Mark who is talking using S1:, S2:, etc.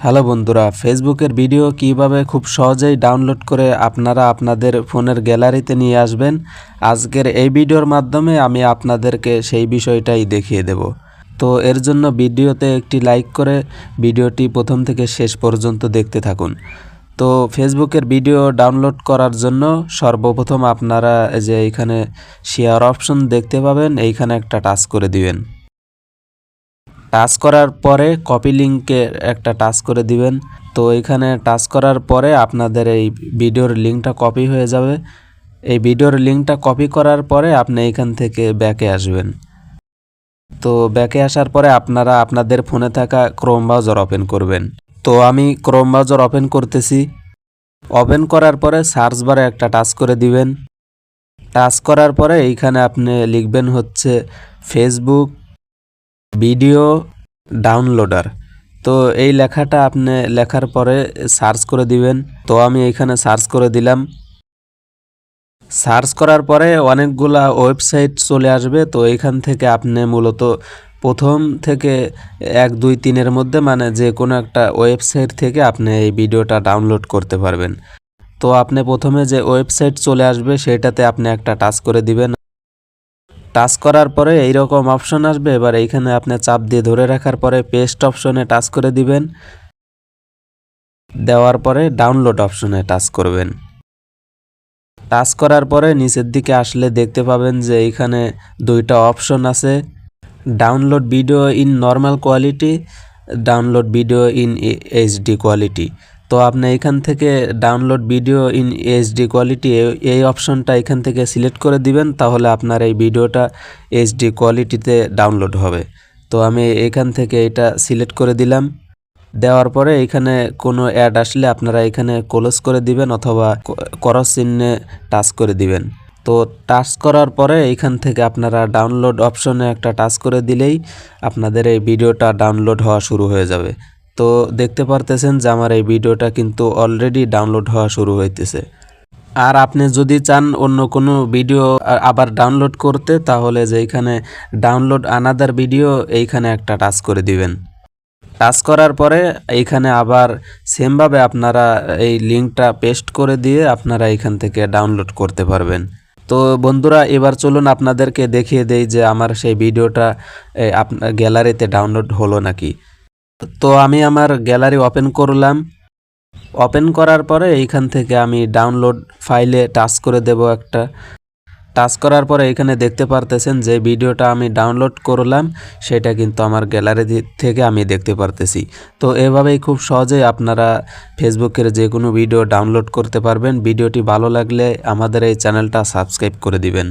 S1: Hello বন্ধুরা ফেসবুকের video কীভাবে খুব সহজেই ডাউনলোড করে আপনারা আপনাদের ফোনের গ্যালারিতে নিয়ে আসবেন? আজকের এই ভিডিওর মাধ্যমে আমি আপনাদেরকে সেই বিষয়টাই দেখিয়ে দেব। তো এর জন্য ভিডিওতে একটি লাইক করে ভিডিওটি প্রথম থেকে শেষ পর্যন্ত দেখতে থাকুন। তো ফেসবুকের ভিডিও ডাউনলোড করার জন্য সর্বপ্রথম আপনারা যে এখানে শেয়ার অপশন দেখতে পাবেন, এইখানে একটা টাচ করে দিবেন। টাচ করার পরে কপি লিঙ্কে একটা টাচ করে দিবেন। তো এখানে টাচ করার পরে আপনাদের এই ভিডিওর লিঙ্কটা কপি হয়ে যাবে। এই ভিডিওর লিঙ্কটা কপি করার পরে আপনি এখান থেকে ব্যাকে আসবেন। তো ব্যাকে আসার পরে আপনারা আপনাদের ফোনে থাকা ক্রোম ব্রাউজার ওপেন করবেন। তো আমি ক্রোম ব্রাউজার ওপেন করতেছি। ওপেন করার পরে সার্চ বারে একটা টাচ করে দিবেন। টাচ করার পরে এইখানে আপনি লিখবেন হচ্ছে ফেসবুক ভিডিও ডাউনলোডার। তো এই লেখাটা আপনি লেখার পরে সার্চ করে দিবেন। তো আমি এখানে সার্চ করে দিলাম। সার্চ করার পরে অনেকগুলা ওয়েবসাইট চলে আসবে। তো এখান থেকে আপনি মূলত প্রথম থেকে এক, দুই, তিনের মধ্যে মানে যে কোনো একটা ওয়েবসাইট থেকে আপনি এই ভিডিওটা ডাউনলোড করতে পারবেন। তো আপনি প্রথমে যে ওয়েবসাইট চলে আসবে, সেটাতে আপনি একটা টাচ করে দিবেন। টাচ করার পরে এইরকম অপশন আসবে, এবার এইখানে আপনি চাপ দিয়ে ধরে রাখার পরে পেস্ট অপশনে টাচ করে দিবেন। দেওয়ার পরে ডাউনলোড অপশনে টাচ করবেন। টাচ করার পরে নিচের দিকে আসলে দেখতে পাবেন যে এইখানে দুইটা অপশন আছে। Download video in normal quality download video in HD quality তো আপনি এখান থেকে download video in HD quality এই অপশনটা এখান থেকে সিলেক্ট করে দিবেন, তাহলে আপনার এই ভিডিওটা এইচডি কোয়ালিটিতে ডাউনলোড হবে। তো আমি এখান থেকে এটা সিলেক্ট করে দিলাম। দেওয়ার পরে এখানে কোনো অ্যাড আসলে আপনারা এখানে ক্লোজ করে দিবেন অথবা করস চিহ্নে টাচ করে দিবেন। তো টাচ করার পরে এইখান থেকে আপনারা ডাউনলোড অপশনে একটা টাচ করে দিলেই আপনাদের এই ভিডিওটা ডাউনলোড হওয়া শুরু হয়ে যাবে। তো দেখতে পারতেছেন যে আমার এই ভিডিওটা কিন্তু অলরেডি ডাউনলোড হওয়া শুরু হইতেছে। আর আপনি যদি চান অন্য কোনো ভিডিও আবার ডাউনলোড করতে, তাহলে যে এখানে ডাউনলোড আনাদার ভিডিও এইখানে একটা টাচ করে দিবেন। টাচ করার পরে এইখানে আবার সেমভাবে আপনারা এই লিঙ্কটা পেস্ট করে দিয়ে আপনারা এখান থেকে ডাউনলোড করতে পারবেন। তো বন্ধুরা, এবার চলুন আপনাদেরকে দেখিয়ে দেই যে আমার সেই ভিডিওটা আপনার গ্যালারিতে ডাউনলোড হলো নাকি। তো আমি আমার গ্যালারি ওপেন করলাম। ওপেন করার পরে এইখান থেকে আমি ডাউনলোড ফাইলে টাচ করে দেব একটা। টাচ করার পরে এখানে দেখতে পারতেছেন যে ভিডিওটা আমি ডাউনলোড করলাম, সেটা কিন্তু আমার গ্যালারি থেকে আমি দেখতে পারতেছি। তো এভাবেই খুব সহজেই আপনারা ফেসবুকের যে কোনো ভিডিও ডাউনলোড করতে পারবেন। ভিডিওটি ভালো লাগলে আমাদের এই চ্যানেলটা সাবস্ক্রাইব করে দিবেন।